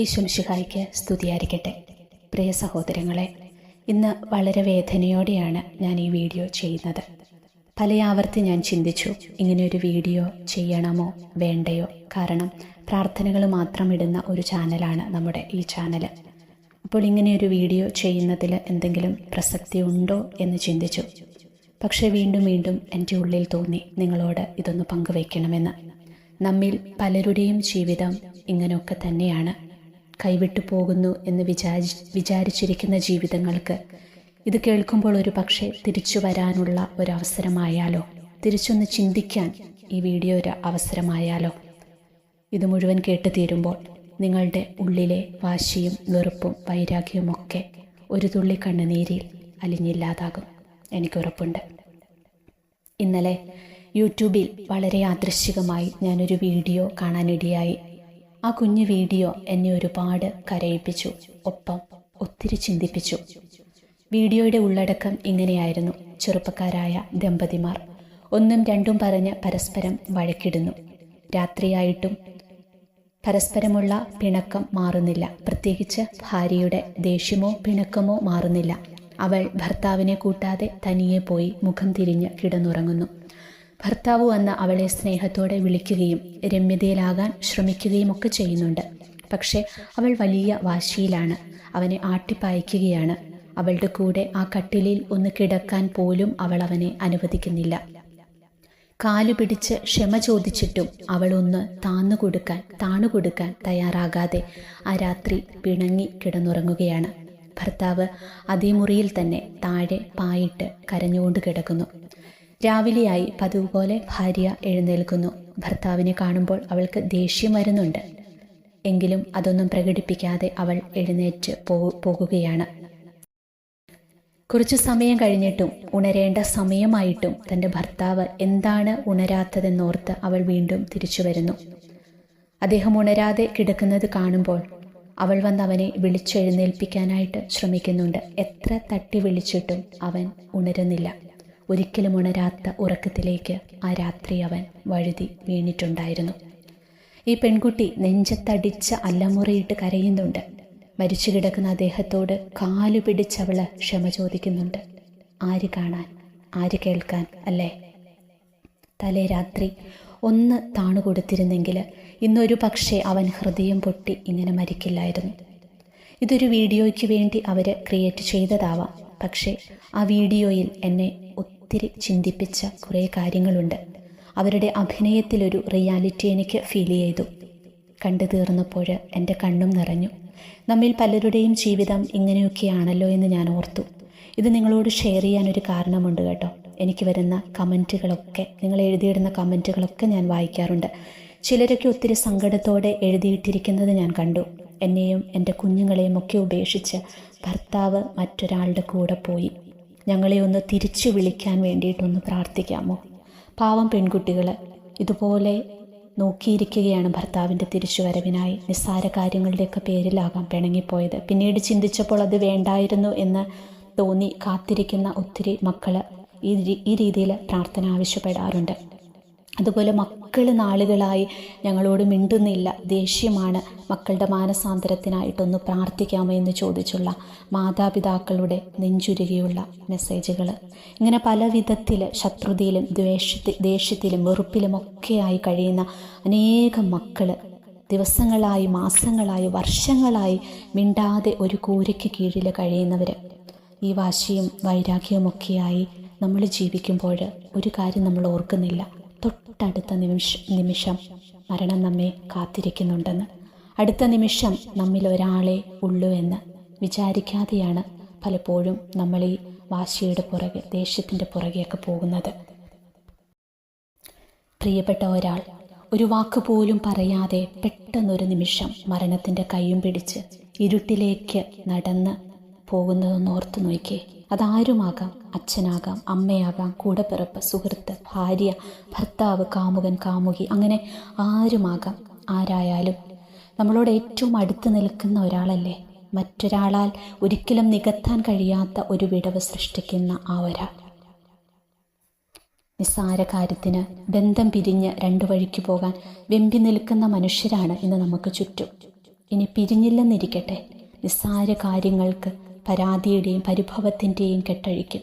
ഈശ്വംശിഹായിക്ക് സ്തുതിയായിരിക്കട്ടെ. പ്രിയ സഹോദരങ്ങളെ ഇന്ന് വളരെ വേദനയോടെയാണ് ഞാൻ ഈ വീഡിയോ ചെയ്യുന്നത്. പല ആവർത്തി ഞാൻ ചിന്തിച്ചു ഇങ്ങനെയൊരു വീഡിയോ ചെയ്യണമോ വേണ്ടയോ? കാരണം പ്രാർത്ഥനകൾ മാത്രം ഇടുന്ന ഒരു ചാനലാണ് നമ്മുടെ ഈ ചാനൽ. അപ്പോൾ ഇങ്ങനെയൊരു വീഡിയോ ചെയ്യുന്നതിൽ എന്തെങ്കിലും പ്രസക്തി ഉണ്ടോ എന്ന് ചിന്തിച്ചു. പക്ഷേ വീണ്ടും വീണ്ടും എന്റെ ഉള്ളിൽ തോന്നി നിങ്ങളോട് ഇതൊന്ന് പങ്കുവയ്ക്കണമെന്ന്. നമ്മിൽ പലരുടെയും ജീവിതം ഇങ്ങനെയൊക്കെ തന്നെയാണ്. കൈവിട്ടു പോകുന്നു എന്ന് വിചാരി വിചാരിച്ചിരിക്കുന്ന ജീവിതങ്ങൾക്ക് ഇത് കേൾക്കുമ്പോൾ ഒരു പക്ഷേ തിരിച്ചു വരാനുള്ള ഒരവസരമായാലോ? തിരിച്ചൊന്ന് ചിന്തിക്കാൻ ഈ വീഡിയോ ഒരു അവസരമായാലോ? ഇത് മുഴുവൻ കേട്ട് തീരുമ്പോൾ നിങ്ങളുടെ ഉള്ളിലെ വാശിയും വെറുപ്പും വൈരാഗ്യവുമൊക്കെ ഒരു തുള്ളി കണ്ണുനീരിൽ അലിഞ്ഞില്ലാതാകും. എനിക്കുറപ്പുണ്ട് ഇന്നലെ യൂട്യൂബിൽ വളരെ യാദൃശ്ചികമായി ഞാനൊരു വീഡിയോ കാണാനിടയായി. ആ കുഞ്ഞു വീഡിയോ എന്നെ ഒരുപാട് കരയിപ്പിച്ചു ഒപ്പം ഒത്തിരി ചിന്തിപ്പിച്ചു. വീഡിയോയുടെ ഉള്ളടക്കം ഇങ്ങനെയായിരുന്നു. ചെറുപ്പക്കാരായ ദമ്പതിമാർ ഒന്നും രണ്ടും പറഞ്ഞ് പരസ്പരം വഴക്കിടുന്നു. രാത്രിയായിട്ടും പരസ്പരമുള്ള പിണക്കം മാറുന്നില്ല. പ്രത്യേകിച്ച് ഭാര്യയുടെ ദേഷ്യമോ പിണക്കമോ മാറുന്നില്ല. അവൾ ഭർത്താവിനെ കൂട്ടാതെ തനിയെ പോയി മുഖം തിരിഞ്ഞ് കിടന്നുറങ്ങുന്നു. ഭർത്താവ് വന്ന് അവളെ സ്നേഹത്തോടെ വിളിക്കുകയും രമ്യതയിലാകാൻ ശ്രമിക്കുകയും ഒക്കെ ചെയ്യുന്നുണ്ട്. പക്ഷേ അവൾ വലിയ വാശിയിലാണ്. അവനെ ആട്ടിപ്പായിക്കുകയാണ്. അവളുടെ കൂടെ ആ കട്ടിലിൽ ഒന്ന് കിടക്കാൻ പോലും അവൾ അവനെ അനുവദിക്കുന്നില്ല. കാലു പിടിച്ച് ക്ഷമ ചോദിച്ചിട്ടും അവളൊന്ന് താന്നു കൊടുക്കാൻ താണു കൊടുക്കാൻ തയ്യാറാകാതെ ആ രാത്രി പിണങ്ങി കിടന്നുറങ്ങുകയാണ്. ഭർത്താവ് അതേ മുറിയിൽ തന്നെ താഴെ പായിട്ട് കരഞ്ഞുകൊണ്ട് കിടക്കുന്നു. രാവിലെയായി പതിവ് പോലെ ഭാര്യ എഴുന്നേൽക്കുന്നു. ഭർത്താവിനെ കാണുമ്പോൾ അവൾക്ക് ദേഷ്യം വരുന്നുണ്ട്. എങ്കിലും അതൊന്നും പ്രകടിപ്പിക്കാതെ അവൾ എഴുന്നേറ്റ് പോകുകയാണ്. കുറച്ചു സമയം കഴിഞ്ഞിട്ടും ഉണരേണ്ട സമയമായിട്ടും തന്റെ ഭർത്താവ് എന്താണ് ഉണരാത്തതെന്നോർത്ത് അവൾ വീണ്ടും തിരിച്ചു വരുന്നു. അദ്ദേഹം ഉണരാതെ കിടക്കുന്നത് കാണുമ്പോൾ അവൾ വന്ന് അവനെ വിളിച്ചെഴുന്നേൽപ്പിക്കാനായിട്ട് ശ്രമിക്കുന്നുണ്ട്. എത്ര തട്ടി വിളിച്ചിട്ടും അവൻ ഉണരുന്നില്ല. ഒരിക്കലും ഉണരാത്ത ഉറക്കത്തിലേക്ക് ആ രാത്രി അവൻ വഴുതി വീണിട്ടുണ്ടായിരുന്നു. ഈ പെൺകുട്ടി നെഞ്ചത്തടിച്ച അല്ലമുറയിട്ട് കരയുന്നുണ്ട്. മരിച്ചു കിടക്കുന്ന അദ്ദേഹത്തോട് കാലു പിടിച്ചവൾ ക്ഷമ ചോദിക്കുന്നുണ്ട്. ആര് കാണാൻ? ആര് കേൾക്കാൻ? അല്ലേ? തലേ രാത്രി ഒന്ന് താണു കൊടുത്തിരുന്നെങ്കിൽ ഇന്നൊരു പക്ഷേ അവൻ ഹൃദയം പൊട്ടി ഇങ്ങനെ മരിക്കില്ലായിരുന്നു. ഇതൊരു വീഡിയോയ്ക്ക് വേണ്ടി അവർ ക്രിയേറ്റ് ചെയ്തതാവാം. പക്ഷേ ആ വീഡിയോയിൽ എന്നെ ഒത്തിരി ചിന്തിപ്പിച്ച കുറേ കാര്യങ്ങളുണ്ട്. അവരുടെ അഭിനയത്തിലൊരു റിയാലിറ്റി എനിക്ക് ഫീൽ ചെയ്തു. കണ്ടു തീർന്നപ്പോൾ എന്റെ കണ്ണും നിറഞ്ഞു. നമ്മിൽ പലരുടെയും ജീവിതം ഇങ്ങനെയൊക്കെയാണല്ലോ എന്ന് ഞാൻ ഓർത്തു. ഇത് നിങ്ങളോട് ഷെയർ ചെയ്യാനൊരു കാരണമുണ്ട് കേട്ടോ. എനിക്ക് വരുന്ന കമന്റുകളൊക്കെ നിങ്ങൾ എഴുതിയിടുന്ന കമന്റുകളൊക്കെ ഞാൻ വായിക്കാറുണ്ട്. ചിലരൊക്കെ ഒത്തിരി സങ്കടത്തോടെ എഴുതിയിട്ടിരിക്കുന്നത് ഞാൻ കണ്ടു. എന്നെയും എന്റെ കുഞ്ഞുങ്ങളെയും ഒക്കെ ഉപേക്ഷിച്ച് ഭർത്താവ് മറ്റൊരാളുടെ കൂടെ പോയി. ഞങ്ങളെ ഒന്ന് തിരിച്ചു വിളിക്കാൻ വേണ്ടിയിട്ടൊന്ന് പ്രാർത്ഥിക്കാമോ? പാവം പെൺകുട്ടികൾ ഇതുപോലെ നോക്കിയിരിക്കുകയാണ് ഭർത്താവിന്റെ തിരിച്ചുവരവിനായി. നിസ്സാര കാര്യങ്ങളുടെയൊക്കെ പേരിലാകാം പിണങ്ങിപ്പോയത്. പിന്നീട് ചിന്തിച്ചപ്പോൾ അത് വേണ്ടായിരുന്നു എന്ന് തോന്നി കാത്തിരിക്കുന്ന ഒത്തിരി മക്കൾ ഈ ഈ രീതിയിൽ പ്രാർത്ഥന ആവശ്യപ്പെടാറുണ്ട്. അതുപോലെ മക്കൾ നാളുകളായി ഞങ്ങളോട് മിണ്ടുന്നില്ല. ദേഷ്യമാണ് മക്കളുടെ മാനസാന്തരത്തിനായിട്ടൊന്ന് പ്രാർത്ഥിക്കാമോ എന്ന് ചോദിച്ചുള്ള മാതാപിതാക്കളുടെ നെഞ്ചുരുകിയുള്ള മെസ്സേജുകൾ ഇങ്ങനെ പല വിധത്തിൽ ശത്രുതയിലും ദ്വേഷത്തി ദേഷ്യത്തിലും വെറുപ്പിലും ഒക്കെയായി കഴിയുന്ന അനേകം മക്കൾ ദിവസങ്ങളായി മാസങ്ങളായി വർഷങ്ങളായി മിണ്ടാതെ ഒരു കൂരയ്ക്ക് കീഴിൽ കഴിയുന്നവർ ഈ വാശിയും വൈരാഗ്യവുമൊക്കെയായി നമ്മൾ ജീവിക്കുമ്പോൾ ഒരു കാര്യം നമ്മൾ ഓർക്കുന്നില്ല തൊട്ടടുത്ത നിമിഷ നിമിഷം മരണം നമ്മെ കാത്തിരിക്കുന്നുണ്ടെന്ന്. അടുത്ത നിമിഷം നമ്മിൽ ഒരാളെ ഉള്ളൂ എന്ന് വിചാരിക്കാതെയാണ് പലപ്പോഴും നമ്മൾ ഈ വാശിയുടെ പുറകെ ദേഷ്യത്തിന്റെ പുറകെയൊക്കെ പോകുന്നത്. പ്രിയപ്പെട്ട ഒരാൾ ഒരു വാക്ക് പോലും പറയാതെ പെട്ടെന്നൊരു നിമിഷം മരണത്തിന്റെ കൈയും പിടിച്ച് ഇരുട്ടിലേക്ക് നടന്ന് പോകുന്നതൊന്ന് ഓർത്തു നോക്കിയേ. അതാരുമാകാം? അച്ഛനാകാം അമ്മയാകാം കൂടപ്പിറപ്പ് സുഹൃത്ത് ഭാര്യ ഭർത്താവ് കാമുകൻ കാമുകി അങ്ങനെ ആരുമാകാം? ആരായാലും. നമ്മളോട് ഏറ്റവും അടുത്ത് നിൽക്കുന്ന ഒരാളല്ലേ? മറ്റൊരാളാൽ ഒരിക്കലും നികത്താൻ കഴിയാത്ത ഒരു വിടവ് സൃഷ്ടിക്കുന്ന ആ ഒരാൾ. നിസ്സാര കാര്യത്തിന് ബന്ധം പിരിഞ്ഞ് രണ്ടു വഴിക്ക് പോകാൻ വെമ്പി നിൽക്കുന്ന മനുഷ്യരാണ് ഇന്ന് നമുക്ക് ചുറ്റും. ഇനി പിരിഞ്ഞില്ലെന്നിരിക്കട്ടെ. നിസ്സാര കാര്യങ്ങൾക്ക് പരാതിയുടെയും പരിഭവത്തിന്റെയും കെട്ടഴിക്കും.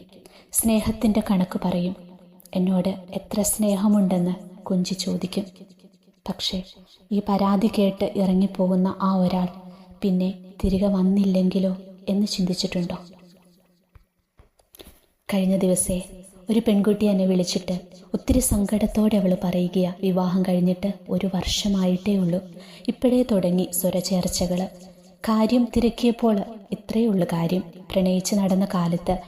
സ്നേഹത്തിന്റെ കണക്ക് പറയും. എന്നോട് എത്ര സ്നേഹമുണ്ടെന്ന് കുഞ്ചി ചോദിക്കും. പക്ഷേ ഈ പരാതി കേട്ട് ഇറങ്ങിപ്പോകുന്ന ആ ഒരാൾ പിന്നെ തിരികെ വന്നില്ലെങ്കിലോ എന്ന് ചിന്തിച്ചിട്ടുണ്ടോ? കഴിഞ്ഞ ദിവസേ ഒരു പെൺകുട്ടി എന്നെ വിളിച്ചിട്ട് ഒത്തിരി സങ്കടത്തോടെ അവൾ പറയുകയാണ് വിവാഹം കഴിഞ്ഞിട്ട് ഒരു വർഷമായിട്ടേ ഉള്ളൂ ഇപ്പോഴേ തുടങ്ങി സ്വരചേർച്ചകൾ കാര്യം തിരക്കിയപ്പോൾ ഇത്രയേ ഉള്ളൂ കാര്യം പ്രണയിച്ച് നടന്ന കാലത്ത്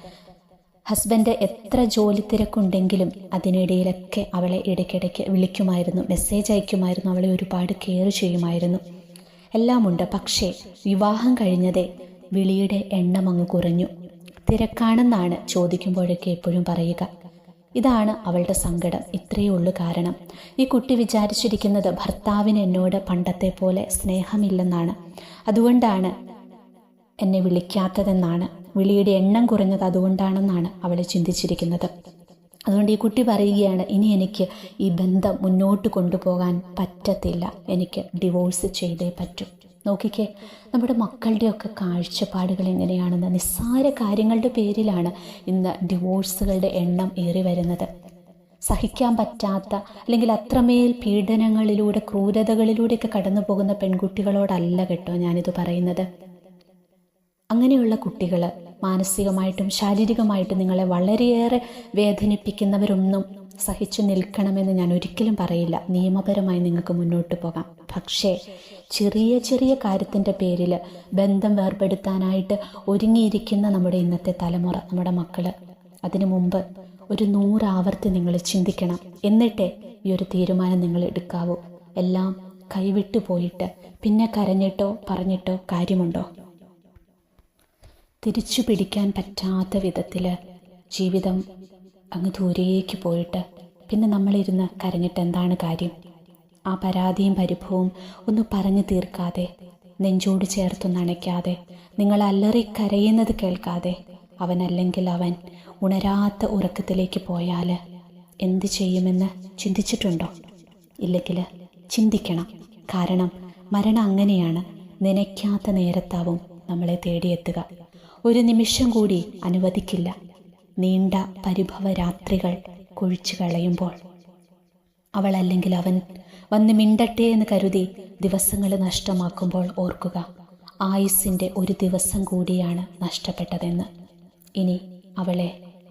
ഹസ്ബൻഡ് എത്ര ജോലി തിരക്കുണ്ടെങ്കിലും അതിനിടയിലൊക്കെ അവളെ ഇടയ്ക്കിടയ്ക്ക് വിളിക്കുമായിരുന്നു മെസ്സേജ് അയക്കുമായിരുന്നു അവളെ ഒരുപാട് കെയർ ചെയ്യുമായിരുന്നു. എല്ലാമുണ്ട്. പക്ഷേ വിവാഹം കഴിഞ്ഞതേ വിളിയുടെ എണ്ണം അങ്ങ് കുറഞ്ഞു. തിരക്കാണെന്നാണ് ചോദിക്കുമ്പോഴൊക്കെ എപ്പോഴും പറയുക. ഇതാണ് അവളുടെ സങ്കടം. ഇത്രയേ ഉള്ളൂ കാരണം. ഈ കുട്ടി വിചാരിച്ചിരിക്കുന്നത് ഭർത്താവിന് എന്നോട് പണ്ടത്തെ പോലെ സ്നേഹമില്ലെന്നാണ്. അതുകൊണ്ടാണ് എന്നെ വിളിക്കാത്തതെന്നാണ്. വിളിയുടെ എണ്ണം കുറഞ്ഞത് അതുകൊണ്ടാണെന്നാണ് അവൾ ചിന്തിച്ചിരിക്കുന്നത്. അതുകൊണ്ട് ഈ കുട്ടി പറയുകയാണ് ഇനി എനിക്ക് ഈ ബന്ധം മുന്നോട്ട് കൊണ്ടുപോകാൻ പറ്റത്തില്ല. എനിക്ക് ഡിവോഴ്സ് ചെയ്തേ പറ്റും. നോക്കിക്കേ നമ്മുടെ മക്കളുടെയൊക്കെ കാഴ്ചപ്പാടുകൾ എങ്ങനെയാണെന്ന് നിസ്സാര കാര്യങ്ങളുടെ പേരിലാണ് ഇന്ന് ഡിവോഴ്സുകളുടെ എണ്ണം ഏറി വരുന്നത്. സഹിക്കാൻ പറ്റാത്ത അല്ലെങ്കിൽ അത്രമേൽ പീഡനങ്ങളിലൂടെ ക്രൂരതകളിലൂടെയൊക്കെ കടന്നു പോകുന്ന പെൺകുട്ടികളോടല്ല കേട്ടോ ഞാനിത് പറയുന്നത്. അങ്ങനെയുള്ള കുട്ടികൾ മാനസികമായിട്ടും ശാരീരികമായിട്ടും നിങ്ങളെ വളരെയേറെ വേദനിപ്പിക്കുന്നവരൊന്നും സഹിച്ചു നിൽക്കണമെന്ന് ഞാൻ ഒരിക്കലും പറയില്ല. നിയമപരമായി നിങ്ങൾക്ക് മുന്നോട്ട് പോകാം. പക്ഷേ ചെറിയ ചെറിയ കാര്യത്തിന്റെ പേരിൽ ബന്ധം വേർപെടുത്താനായിട്ട് ഒരുങ്ങിയിരിക്കുന്ന നമ്മുടെ ഇന്നത്തെ തലമുറ നമ്മുടെ മക്കൾ അതിനു മുമ്പ് ഒരു നൂറാവർത്തി നിങ്ങൾ ചിന്തിക്കണം. എന്നിട്ടേ ഈ ഒരു തീരുമാനം നിങ്ങൾ എടുക്കാവൂ. എല്ലാം കൈവിട്ടു പോയിട്ട് പിന്നെ കരഞ്ഞിട്ടോ പറഞ്ഞിട്ടോ കാര്യമുണ്ടോ? തിരിച്ചു പിടിക്കാൻ പറ്റാത്ത വിധത്തിൽ ജീവിതം അങ്ങ് ദൂരേക്ക് പോയിട്ട് പിന്നെ നമ്മളിരുന്ന് കരഞ്ഞിട്ട് എന്താണ് കാര്യം? ആ പരാതിയും പരിഭവവും ഒന്ന് പറഞ്ഞു തീർക്കാതെ നെഞ്ചോട് ചേർത്തൊന്നണയ്ക്കാതെ നിങ്ങൾ അല്ലറി കരയുന്നത് കേൾക്കാതെ അവനല്ലെങ്കിൽ അവൻ ഉണരാത്ത ഉറക്കത്തിലേക്ക് പോയാൽ എന്ത് ചെയ്യുമെന്ന് ചിന്തിച്ചിട്ടുണ്ടോ? ഇല്ലെങ്കിൽ ചിന്തിക്കണം. കാരണം മരണം അങ്ങനെയാണ്. നനയ്ക്കാത്ത നേരത്താവും നമ്മളെ തേടിയെത്തുക. ഒരു നിമിഷം കൂടി അനുവദിക്കില്ല. നീണ്ട പരിഭവ രാത്രികൾ കുഴിച്ചു കളയുമ്പോൾ. അവൾ അല്ലെങ്കിൽ അവൻ വന്ന് മിണ്ടട്ടെ എന്ന് കരുതി ദിവസങ്ങൾ നഷ്ടമാക്കുമ്പോൾ ഓർക്കുക. ആയുസിന്റെ ഒരു ദിവസം കൂടിയാണ് നഷ്ടപ്പെട്ടതെന്ന്. ഇനി അവളെ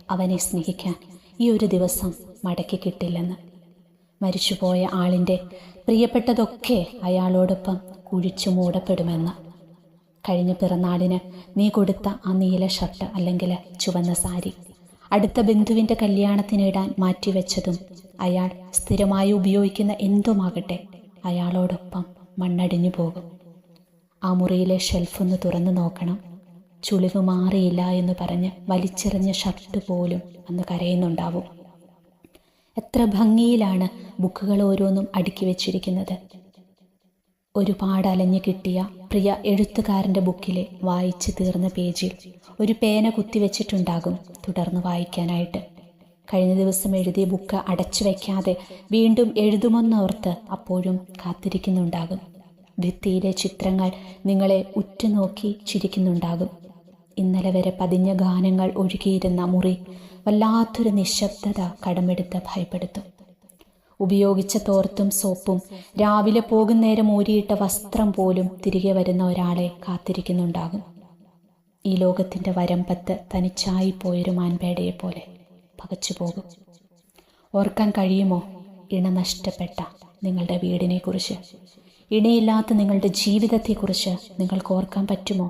അവനെ സ്നേഹിക്കാൻ ഈ ഒരു ദിവസം മടക്കി കിട്ടില്ലെന്ന്. മരിച്ചുപോയ ആളിന്റെ പ്രിയപ്പെട്ടതൊക്കെ അയാളോടൊപ്പം കുഴിച്ചു മൂടപ്പെടുമെന്ന്. കഴിഞ്ഞ പിറന്നാളിന് നീ കൊടുത്ത ആ നീല ഷർട്ട് അല്ലെങ്കിൽ ചുവന്ന സാരി അടുത്ത ബന്ധുവിന്റെ കല്യാണത്തിനിടാൻ മാറ്റിവെച്ചതും അയാൾ സ്ഥിരമായി ഉപയോഗിക്കുന്ന എന്തുമാകട്ടെ അയാളോടൊപ്പം മണ്ണടിഞ്ഞു പോകും. ആ മുറിയിലെ ഷെൽഫൊന്ന് തുറന്നു നോക്കണം. ചുളിവ് മാറിയില്ല എന്ന് പറഞ്ഞ് വലിച്ചെറിഞ്ഞ ഷർട്ട് പോലും അന്ന് കരയുന്നുണ്ടാവും. എത്ര ഭംഗിയിലാണ് ബുക്കുകൾ ഓരോന്നും അടുക്കി വെച്ചിരിക്കുന്നത്. ഒരുപാട് അലഞ്ഞു കിട്ടിയ പ്രിയ എഴുത്തുകാരന്റെ ബുക്കിലെ വായിച്ചു തീർന്ന പേജിൽ ഒരു പേന കുത്തിവെച്ചിട്ടുണ്ടാകും തുടർന്ന് വായിക്കാനായിട്ട്. കഴിഞ്ഞ ദിവസം എഴുതിയ ബുക്ക് അടച്ചു വയ്ക്കാതെ വീണ്ടും എഴുതുമെന്നോർത്ത് അപ്പോഴും കാത്തിരിക്കുന്നുണ്ടാകും. ഭിത്തിയിലെ ചിത്രങ്ങൾ നിങ്ങളെ ഉറ്റുനോക്കി ചിരിക്കുന്നുണ്ടാകും. ഇന്നലെ വരെ പതിഞ്ഞ ഗാനങ്ങൾ ഒഴുകിയിരുന്ന മുറി വല്ലാത്തൊരു നിശബ്ദത കടമെടുത്ത് ഭയപ്പെടുത്തും. ഉപയോഗിച്ച തോർത്തും സോപ്പും രാവിലെ പോകുന്നേരം ഊരിയിട്ട വസ്ത്രം പോലും തിരികെ വരുന്ന ഒരാളെ കാത്തിരിക്കുന്നുണ്ടാകും. ഈ ലോകത്തിന്റെ വരമ്പത്ത് തനിച്ചായി പോയൊരു മാൻപേടയെ പോലെ പകച്ചു പോകും. ഓർക്കാൻ കഴിയുമോ? ഇണ നഷ്ടപ്പെട്ട നിങ്ങളുടെ വീടിനെ കുറിച്ച് ഇണയില്ലാത്ത നിങ്ങളുടെ ജീവിതത്തെക്കുറിച്ച് നിങ്ങൾക്ക് ഓർക്കാൻ പറ്റുമോ?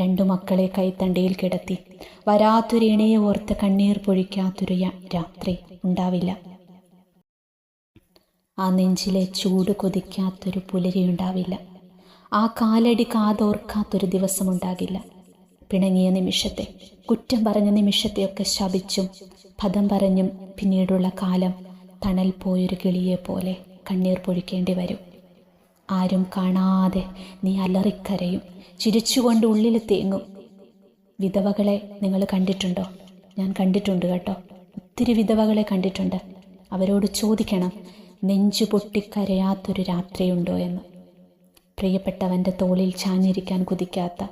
രണ്ടു മക്കളെ കൈത്തണ്ടയിൽ കിടത്തി. വരാത്തൊരു ഇണയെ ഓർത്ത് കണ്ണീർ പൊഴിക്കാത്തൊരു രാത്രി ഉണ്ടാവില്ല. ആ നെഞ്ചിലെ ചൂട് കൊതിക്കാത്തൊരു പുലരി ഉണ്ടാവില്ല. ആ കാലടി കാതോർക്കാത്തൊരു ദിവസമുണ്ടാകില്ല പിണങ്ങിയ നിമിഷത്തെ കുറ്റം പറഞ്ഞ നിമിഷത്തെയൊക്കെ ശപിച്ചും പദം പറഞ്ഞും പിന്നീടുള്ള കാലം തണൽ പോയൊരു കിളിയെ പോലെ കണ്ണീർ പൊഴിക്കേണ്ടി വരും. ആരും കാണാതെ നീ അലറിക്കരയും. ചിരിച്ചുകൊണ്ട് ഉള്ളിൽ തേങ്ങും. വിധവകളെ നിങ്ങൾ കണ്ടിട്ടുണ്ടോ? ഞാൻ കണ്ടിട്ടുണ്ട് കേട്ടോ. ഒത്തിരി വിധവകളെ കണ്ടിട്ടുണ്ട്. അവരോട് ചോദിക്കണം നെഞ്ചു പൊട്ടിക്കരയാത്തൊരു രാത്രിയുണ്ടോ എന്ന്. പ്രിയപ്പെട്ടവന്റെ തോളിൽ ചാഞ്ഞിരിക്കാൻ കുതിക്കാത്ത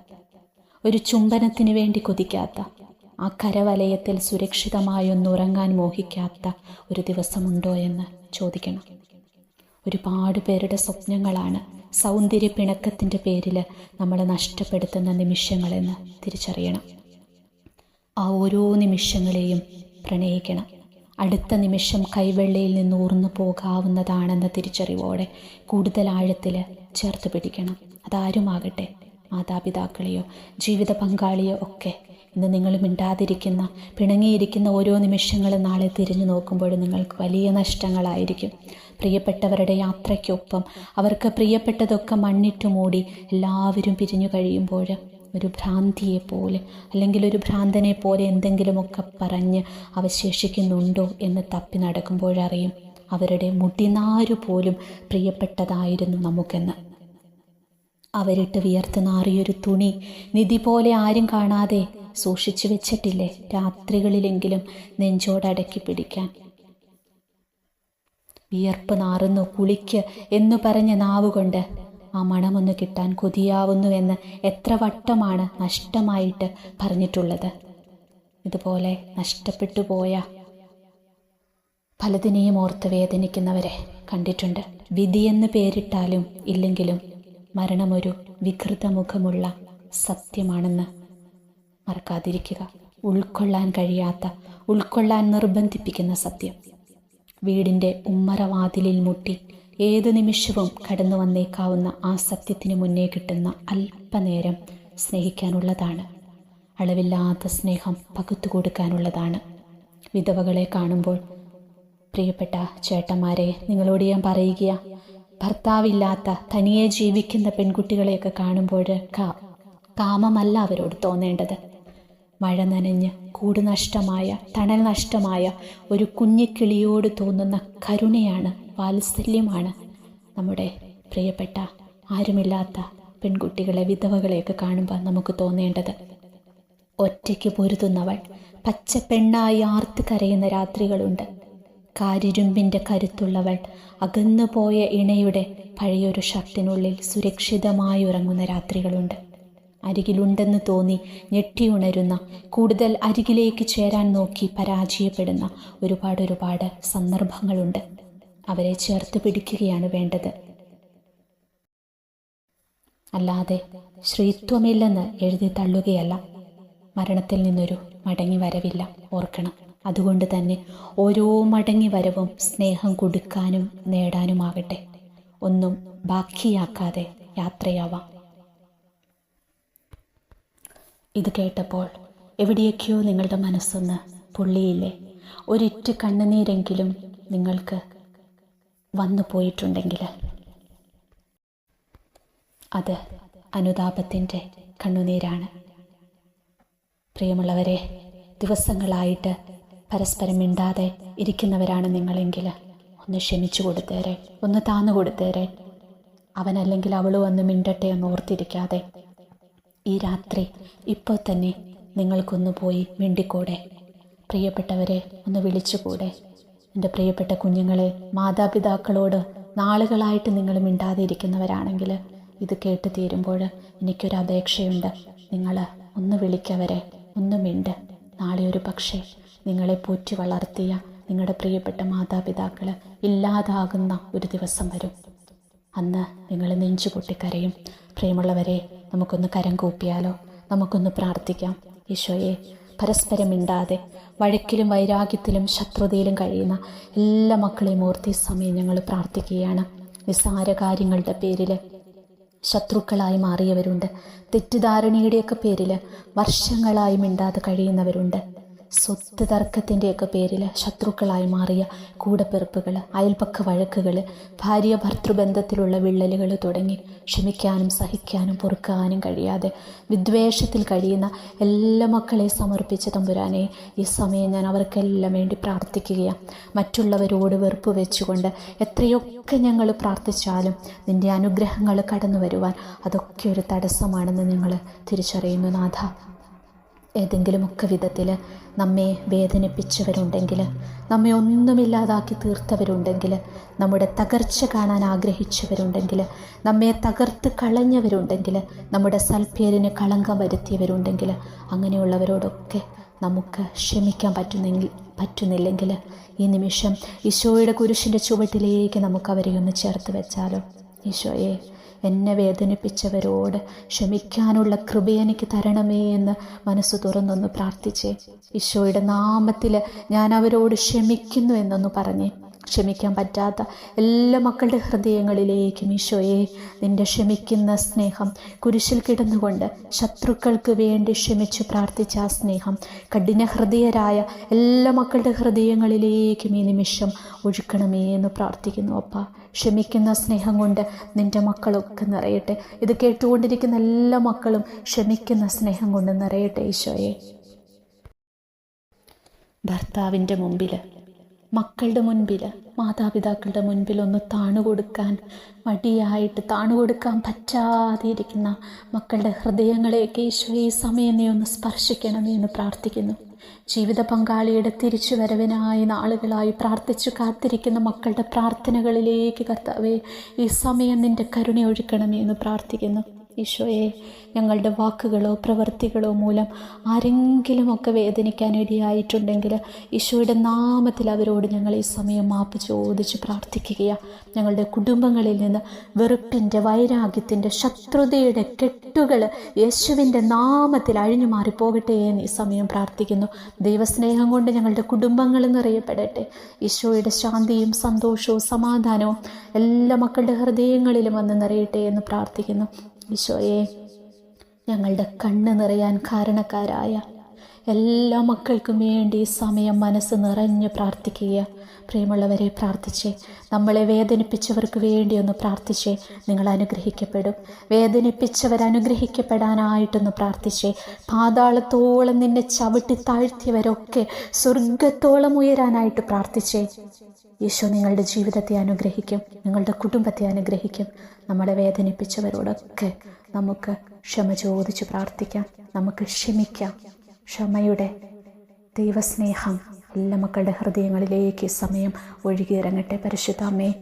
ഒരു ചുംബനത്തിന് വേണ്ടി കുതിക്കാത്ത ആ കരവലയത്തിൽ സുരക്ഷിതമായൊന്നുറങ്ങാൻ മോഹിക്കാത്ത ഒരു ദിവസമുണ്ടോ എന്ന് ചോദിക്കണം. ഒരുപാട് പേരുടെ സ്വപ്നങ്ങളാണ്. സൗന്ദര്യ പിണക്കത്തിന്റെ പേരിൽ നമ്മൾ നഷ്ടപ്പെടുത്തുന്ന നിമിഷങ്ങളെന്ന് തിരിച്ചറിയണം. ആ ഓരോ നിമിഷങ്ങളെയും പ്രണയിക്കണം. അടുത്ത നിമിഷം കൈവെള്ളയിൽ നിന്ന് ഊർന്നു പോകാവുന്നതാണെന്ന തിരിച്ചറിവോടെ കൂടുതൽ ആഴത്തിൽ ചേർത്ത് പിടിക്കണം. അതാരുമാകട്ടെ? മാതാപിതാക്കളെയോ ജീവിത പങ്കാളിയോ ഒക്കെ ഇന്ന് നിങ്ങൾ മിണ്ടാതിരിക്കുന്ന പിണങ്ങിയിരിക്കുന്ന ഓരോ നിമിഷങ്ങളും നാളെ തിരിഞ്ഞു നോക്കുമ്പോൾ നിങ്ങൾക്ക് വലിയ നഷ്ടങ്ങളായിരിക്കും. പ്രിയപ്പെട്ടവരുടെ യാത്രയ്ക്കൊപ്പം അവർക്ക് പ്രിയപ്പെട്ടതൊക്കെ മണ്ണിട്ട് മൂടി എല്ലാവരും പിരിഞ്ഞു കഴിയുമ്പോൾ ഒരു ഭ്രാന്തിയെ പോലെ അല്ലെങ്കിൽ ഒരു ഭ്രാന്തനെ പോലെ എന്തെങ്കിലുമൊക്കെ പറഞ്ഞ് അവശേഷിക്കുന്നുണ്ടോ എന്ന് തപ്പി നടക്കുമ്പോഴറിയും അവരുടെ മുടിനാരു പോലും പ്രിയപ്പെട്ടതായിരുന്നു നമുക്കെന്ന്. അവരിട്ട് വിയർത്ത് നാറിയൊരു തുണി നിധി പോലെ ആരും കാണാതെ സൂക്ഷിച്ചു വെച്ചിട്ടില്ലേ രാത്രികളിലെങ്കിലും നെഞ്ചോടടക്കി പിടിക്കാൻ? വിയർപ്പ് നാറുന്നു കുളിക്ക് എന്നു പറഞ്ഞ നാവുകൊണ്ട്. ആ മണമൊന്ന് കിട്ടാൻ കൊതിയാവുന്നുവെന്ന് എത്ര വട്ടമാണ് നഷ്ടമായിട്ട് പറഞ്ഞിട്ടുള്ളത്. ഇതുപോലെ നഷ്ടപ്പെട്ടു പോയ പലതിനെയും ഓർത്ത് വേദനിക്കുന്നവരെ കണ്ടിട്ടുണ്ട്. വിധിയെന്ന് പേരിട്ടാലും ഇല്ലെങ്കിലും മരണമൊരു വികൃതമുഖമുള്ള സത്യമാണെന്ന് മറക്കാതിരിക്കുക. ഉൾക്കൊള്ളാൻ കഴിയാത്ത ഉൾക്കൊള്ളാൻ നിർബന്ധിപ്പിക്കുന്ന സത്യം. വീടിന്റെ ഉമ്മറവാതിലിൽ മുട്ടി ഏതു നിമിഷവും കടന്നു വന്നേക്കാവുന്ന ആ സത്യത്തിന് മുന്നേ കിട്ടുന്ന അല്പനേരം സ്നേഹിക്കാനുള്ളതാണ്. അളവില്ലാത്ത സ്നേഹം പകുത്തു കൊടുക്കാനുള്ളതാണ്. വിധവകളെ കാണുമ്പോൾ പ്രിയപ്പെട്ട ചേട്ടന്മാരെ നിങ്ങളോട് ഞാൻ പറയുക ഭർത്താവില്ലാത്ത തനിയെ ജീവിക്കുന്ന പെൺകുട്ടികളെയൊക്കെ കാണുമ്പോൾ കാമമല്ല അവരോട് തോന്നേണ്ടത്. മഴ നനഞ്ഞ് കൂട് നഷ്ടമായ തണൽ നഷ്ടമായ ഒരു കുഞ്ഞിക്കിളിയോട് തോന്നുന്ന കരുണയാണ് വാത്സല്യമാണ് നമ്മുടെ പ്രിയപ്പെട്ട ആരുമില്ലാത്ത പെൺകുട്ടികളെ വിധവകളെയൊക്കെ കാണുമ്പോൾ നമുക്ക് തോന്നേണ്ടത്. ഒറ്റയ്ക്ക് പൊരുതുന്നവൾ പച്ച പെണ്ണായി ആർത്ത് കരയുന്ന രാത്രികളുണ്ട്. കാരിരുമ്പിന്റെ കരുത്തുള്ളവൾ അകന്നുപോയ ഇണയുടെ പഴയൊരു ഷർട്ടിനുള്ളിൽ സുരക്ഷിതമായി ഉറങ്ങുന്ന രാത്രികളുണ്ട്. അരികിലുണ്ടെന്ന് തോന്നി ഞെട്ടിയുണരുന്ന കൂടുതൽ അരികിലേക്ക് ചേരാൻ നോക്കി പരാജയപ്പെടുന്ന. ഒരുപാട് ഒരുപാട് സന്ദർഭങ്ങളുണ്ട്. അവരെ ചേർത്ത് പിടിക്കുകയാണ് വേണ്ടത്. അല്ലാതെ ശ്രീത്വമില്ലെന്ന് എഴുതി തള്ളുകയല്ല. മരണത്തിൽ നിന്നൊരു മടങ്ങി വരവില്ല ഓർക്കണം. അതുകൊണ്ട് തന്നെ ഓരോ മടങ്ങി വരവും സ്നേഹം കൊടുക്കാനും നേടാനുമാകട്ടെ. ഒന്നും ബാക്കിയാക്കാതെ യാത്രയാവാം. ഇത് കേട്ടപ്പോൾ എവിടെയൊക്കെയോ നിങ്ങളുടെ മനസ്സൊന്ന് പുള്ളിയില്ലേ? ഒരിറ്റ് കണ്ണുനീരെങ്കിലും നിങ്ങൾക്ക് വന്നു പോയിട്ടുണ്ടെങ്കിൽ അത് അനുതാപത്തിന്റെ കണ്ണുനീരാണ്. പ്രിയമുള്ളവരെ ദിവസങ്ങളായിട്ട് പരസ്പരം മിണ്ടാതെ ഇരിക്കുന്നവരാണ് നിങ്ങളെങ്കിൽ ഒന്ന് ക്ഷമിച്ചു കൊടുത്തേരെ ഒന്ന് താന്നു കൊടുത്തേരെ. അവനല്ലെങ്കിൽ അവൾ വന്ന് മിണ്ടട്ടെ എന്ന് ഓർത്തിരിക്കാതെ ഈ രാത്രി ഇപ്പോൾ തന്നെ നിങ്ങൾക്കൊന്ന് പോയി മിണ്ടിക്കൂടെ? പ്രിയപ്പെട്ടവരെ ഒന്ന് വിളിച്ചുകൂടെ? എന്റെ പ്രിയപ്പെട്ട കുഞ്ഞുങ്ങളെ മാതാപിതാക്കളോട് നാളുകളായിട്ട് നിങ്ങൾ മിണ്ടാതെ ഇരിക്കുന്നവരാണെങ്കിൽ ഇത് കേട്ട് തീരുമ്പോൾ എനിക്കൊരു അപേക്ഷയുണ്ട്. നിങ്ങൾ ഒന്ന് വിളിക്കവരെ ഒന്ന് മിണ്ട്. നാളെ ഒരു പക്ഷേ നിങ്ങളെ പോറ്റി വളർത്തിയ നിങ്ങളുടെ പ്രിയപ്പെട്ട മാതാപിതാക്കൾ ഇല്ലാതാകുന്ന ഒരു ദിവസം വരും. അന്ന് നിങ്ങൾ നെഞ്ചു പൊട്ടിക്കരയും പ്രിയമുള്ളവരെ നമുക്കൊന്ന് കരം കൂപ്പിയാലോ? നമുക്കൊന്ന് പ്രാർത്ഥിക്കാം. ഈശോയെ പരസ്പരം മിണ്ടാതെ വഴക്കിലും വൈരാഗ്യത്തിലും ശത്രുതയിലും കഴിയുന്ന എല്ലാ മക്കളെയും ഓർത്തി സമയം ഞങ്ങൾ പ്രാർത്ഥിക്കുകയാണ്. നിസ്സാര കാര്യങ്ങളുടെ പേരിൽ ശത്രുക്കളായി മാറിയവരുണ്ട്. തെറ്റിദ്ധാരണയുടെയൊക്കെ പേരിൽ വർഷങ്ങളായി മിണ്ടാതെ കഴിയുന്നവരുണ്ട്. സ്വത്ത് തർക്കത്തിന്റെയൊക്കെ പേരിൽ ശത്രുക്കളായി മാറിയ കൂടപ്പിറപ്പുകൾ അയൽപക്ക വഴക്കുകൾ ഭാര്യ ഭർത്തൃബന്ധത്തിലുള്ള വിള്ളലുകൾ തുടങ്ങി ക്ഷമിക്കാനും സഹിക്കാനും പൊറുക്കാനും കഴിയാതെ വിദ്വേഷത്തിൽ കഴിയുന്ന എല്ലാ മക്കളെ സമർപ്പിച്ച തമ്പുരാനെ ഈ സമയം ഞാൻ അവർക്കെല്ലാം വേണ്ടി പ്രാർത്ഥിക്കുകയാണ് മറ്റുള്ളവരോട് വെറുപ്പ് വെച്ചുകൊണ്ട് എത്രയൊക്കെ ഞങ്ങൾ പ്രാർത്ഥിച്ചാലും നിന്റെ അനുഗ്രഹങ്ങൾ കടന്നു വരുവാൻ അതൊക്കെ ഒരു തടസ്സമാണെന്ന് നിങ്ങൾ തിരിച്ചറിയുന്നു നാഥ. ഏതെങ്കിലുമൊക്കെ വിധത്തിൽ നമ്മെ വേദനിപ്പിച്ചവരുണ്ടെങ്കിൽ നമ്മെ ഒന്നുമില്ലാതാക്കി തീർത്തവരുണ്ടെങ്കിൽ നമ്മുടെ തകർച്ച കാണാൻ ആഗ്രഹിച്ചവരുണ്ടെങ്കിൽ നമ്മെ തകർത്ത് കളഞ്ഞവരുണ്ടെങ്കിൽ നമ്മുടെ സൽപ്പേരിന് കളങ്കം വരുത്തിയവരുണ്ടെങ്കിൽ അങ്ങനെയുള്ളവരോടൊക്കെ നമുക്ക് ക്ഷമിക്കാൻ പറ്റുന്നെങ്കിൽ പറ്റുന്നില്ലെങ്കിൽ ഈ നിമിഷം ഈശോയുടെ കുരിശിന്റെ ചുവട്ടിലേക്ക് നമുക്ക് അവരെ ഒന്ന് ചേർത്ത് വെച്ചാലോ? ഈശോയെ എന്നെ വേദനിപ്പിച്ചവരോട് ക്ഷമിക്കാനുള്ള കൃപ എനിക്ക് തരണമേ എന്ന് മനസ്സ് തുറന്നൊന്ന് പ്രാർത്ഥിച്ചേ. ഈശോയുടെ നാമത്തിൽ ഞാൻ അവരോട് ക്ഷമിക്കുന്നു എന്നൊന്ന് പറഞ്ഞേ. ക്ഷമിക്കാൻ പറ്റാത്ത എല്ലാ മക്കളുടെ ഹൃദയങ്ങളിലേക്കും ഈശോയെ നിന്റെ ക്ഷമിക്കുന്ന സ്നേഹം. കുരിശിൽ കിടന്നുകൊണ്ട് ശത്രുക്കൾക്ക് വേണ്ടി ക്ഷമിച്ച് പ്രാർത്ഥിച്ച ആ സ്നേഹം കഠിന ഹൃദയരായ എല്ലാ മക്കളുടെ ഹൃദയങ്ങളിലേക്കും ഈ നിമിഷം ഒഴുക്കണമേ എന്ന് പ്രാർത്ഥിക്കുന്നു. അപ്പ ക്ഷമിക്കുന്ന സ്നേഹം കൊണ്ട് നിന്റെ മക്കളൊക്കെ നിറയട്ടെ. ഇത് കേട്ടുകൊണ്ടിരിക്കുന്ന എല്ലാ മക്കളും ക്ഷമിക്കുന്ന സ്നേഹം കൊണ്ട് നിറയട്ടെ ഈശോയെ. ഭർത്താവിന്റെ മുമ്പിൽ മക്കളുടെ മുൻപിൽ മാതാപിതാക്കളുടെ മുൻപിൽ ഒന്ന് താണുകൊടുക്കാൻ മടിയായിട്ട് താണുകൊടുക്കാൻ പറ്റാതെ ഇരിക്കുന്ന മക്കളുടെ ഹൃദയങ്ങളെയൊക്കെ ഈശോ ഈ സമയം നീ ഒന്ന് സ്പർശിക്കണമേ എന്ന് പ്രാർത്ഥിക്കുന്നു. ജീവിത പങ്കാളിയുടെ തിരിച്ചു വരവിനായി നാളുകളായി പ്രാർത്ഥിച്ചു കാത്തിരിക്കുന്ന മക്കളുടെ പ്രാർത്ഥനകളിലേക്ക് കർത്താവേ ഈ സമയം നിന്റെ കരുണ ഒഴുക്കണമേ എന്ന് പ്രാർത്ഥിക്കുന്നു. ഈശോയെ ഞങ്ങളുടെ വാക്കുകളോ പ്രവൃത്തികളോ മൂലം ആരെങ്കിലുമൊക്കെ വേദനിക്കാൻ ഇടയായിട്ടുണ്ടെങ്കിൽ ഈശോയുടെ നാമത്തിൽ അവരോട് ഞങ്ങൾ ഈ സമയം മാപ്പ് ചോദിച്ച് പ്രാർത്ഥിക്കുകയാണ് ഞങ്ങളുടെ കുടുംബങ്ങളിൽ നിന്ന് വെറുപ്പിന്റെ വൈരാഗ്യത്തിന്റെ ശത്രുതയുടെ കെട്ടുകൾ യേശുവിന്റെ നാമത്തിൽ അഴിഞ്ഞു മാറിപ്പോകട്ടെ എന്ന് ഈ സമയം പ്രാർത്ഥിക്കുന്നു. ദൈവസ്നേഹം കൊണ്ട് ഞങ്ങളുടെ കുടുംബങ്ങൾ നിറയപ്പെടട്ടെ. ഈശോയുടെ ശാന്തിയും സന്തോഷവും സമാധാനവും എല്ലാ മക്കളുടെ ഹൃദയങ്ങളിലും വന്ന് നിറയട്ടെ എന്ന് പ്രാർത്ഥിക്കുന്നു. ഈശോയെ ഞങ്ങളുടെ കണ്ണ് നിറയാൻ കാരണക്കാരായ എല്ലാ മക്കൾക്കും വേണ്ടി സമയം മനസ്സ് നിറഞ്ഞ് പ്രാർത്ഥിക്കുക. പ്രിയമുള്ളവരെ പ്രാർത്ഥിച്ചേ. നമ്മളെ വേദനിപ്പിച്ചവർക്ക് വേണ്ടി ഒന്ന് പ്രാർത്ഥിച്ചേ. നിങ്ങൾ അനുഗ്രഹിക്കപ്പെടും. വേദനിപ്പിച്ചവർ അനുഗ്രഹിക്കപ്പെടാനായിട്ടൊന്ന് പ്രാർത്ഥിച്ചേ. പാതാളത്തോളം നിന്നെ ചവിട്ടി താഴ്ത്തിയവരൊക്കെ സ്വർഗത്തോളം ഉയരാനായിട്ട് പ്രാർത്ഥിച്ചേ. യേശു നിങ്ങളുടെ ജീവിതത്തെ അനുഗ്രഹിക്കും. നിങ്ങളുടെ കുടുംബത്തെ അനുഗ്രഹിക്കും. നമ്മളെ വേദനിപ്പിച്ചവരോടൊക്കെ നമുക്ക് ക്ഷമ ചോദിച്ചു പ്രാർത്ഥിക്കാം. നമുക്ക് ക്ഷമിക്കാം. ക്ഷമയുടെ ദൈവസ്നേഹം എല്ലാ മക്കളുടെ ഹൃദയങ്ങളിലേക്ക് സമയം ഒഴുകിയിറങ്ങട്ടെ. പരിശുദ്ധ അമ്മയെ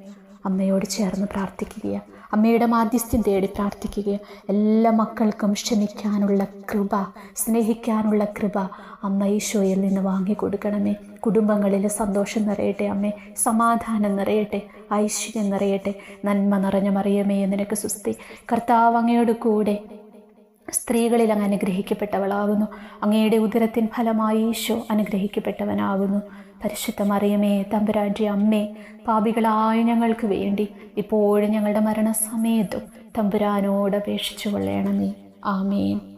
അമ്മയോട് ചേർന്ന് പ്രാർത്ഥിക്കുക അമ്മയുടെ മാധ്യസ്ഥ്യം തേടി പ്രാർത്ഥിക്കുക എല്ലാ മക്കൾക്കും ക്ഷമിക്കാനുള്ള കൃപ സ്നേഹിക്കാനുള്ള കൃപ അമ്മ ഈശോയിൽ നിന്ന് വാങ്ങിക്കൊടുക്കണമേ. കുടുംബങ്ങളിൽ സന്തോഷം നിറയട്ടെ അമ്മേ. സമാധാനം നിറയട്ടെ. ഐശ്വര്യം നിറയട്ടെ. നന്മ നിറഞ്ഞ മറിയമേ നിനക്ക് സുസ്തി കർത്താവ് അങ്ങയോട് കൂടെ സ്ത്രീകളിൽ അങ്ങ് അനുഗ്രഹിക്കപ്പെട്ടവളാകുന്നു. അങ്ങയുടെ ഉദരത്തിൻ ഫലമായി ഈശോ അനുഗ്രഹിക്കപ്പെട്ടവനാകുന്നു. പരിശുദ്ധ മറിയമേ തമ്പുരാന്റെ അമ്മേ പാപികളായ ഞങ്ങൾക്ക് വേണ്ടി ഇപ്പോഴും ഞങ്ങളുടെ മരണസമയത്തും തമ്പുരാനോട് അപേക്ഷിച്ചു കൊള്ളണമേ ആമേൻ.